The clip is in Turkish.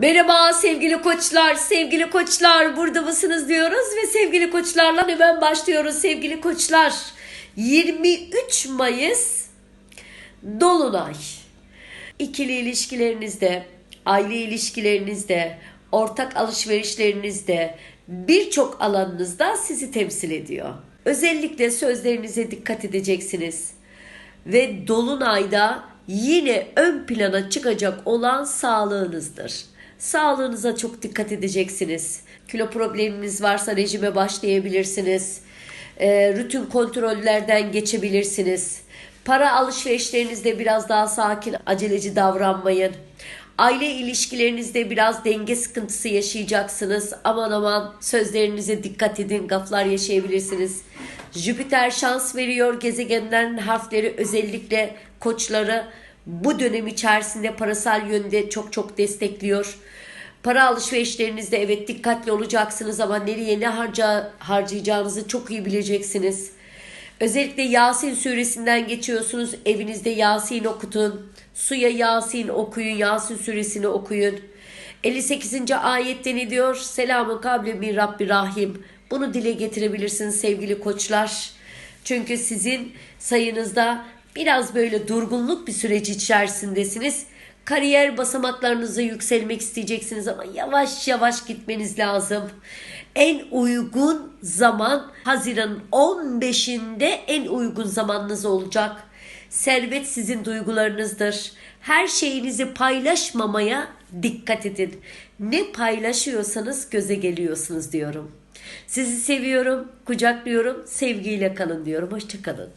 Merhaba sevgili koçlar, sevgili koçlar burada mısınız diyoruz ve sevgili koçlarla hemen başlıyoruz sevgili koçlar. 23 Mayıs Dolunay. İkili ilişkilerinizde, aile ilişkilerinizde, ortak alışverişlerinizde, birçok alanınızda sizi temsil ediyor. Özellikle sözlerinize dikkat edeceksiniz. Ve dolunayda yine ön plana çıkacak olan sağlığınızdır. Sağlığınıza çok dikkat edeceksiniz. Kilo probleminiz varsa rejime başlayabilirsiniz. Ee, rutin kontrollerden geçebilirsiniz. Para alışverişlerinizde biraz daha sakin, aceleci davranmayın. Aile ilişkilerinizde biraz denge sıkıntısı yaşayacaksınız. Aman aman sözlerinize dikkat edin, gaflar yaşayabilirsiniz. Jüpiter şans veriyor. Gezegenlerin harfleri özellikle koçları bu dönem içerisinde parasal yönde çok çok destekliyor. Para alışverişlerinizde evet dikkatli olacaksınız ama nereye ne harca, harcayacağınızı çok iyi bileceksiniz. Özellikle Yasin suresinden geçiyorsunuz. Evinizde Yasin okutun. Suya Yasin okuyun. Yasin suresini okuyun. 58. ayette ne diyor? Selamun kavle min Rabbi Rahim. Bunu dile getirebilirsiniz sevgili koçlar. Çünkü sizin sayınızda biraz böyle durgunluk bir süreci içerisindesiniz. Kariyer basamaklarınıza yükselmek isteyeceksiniz ama yavaş yavaş gitmeniz lazım. En uygun zaman Haziran'ın 15'inde en uygun zamanınız olacak. Servet sizin duygularınızdır. Her şeyinizi paylaşmamaya dikkat edin. Ne paylaşıyorsanız göze geliyorsunuz diyorum. Sizi seviyorum, kucaklıyorum, sevgiyle kalın diyorum. Hoşçakalın.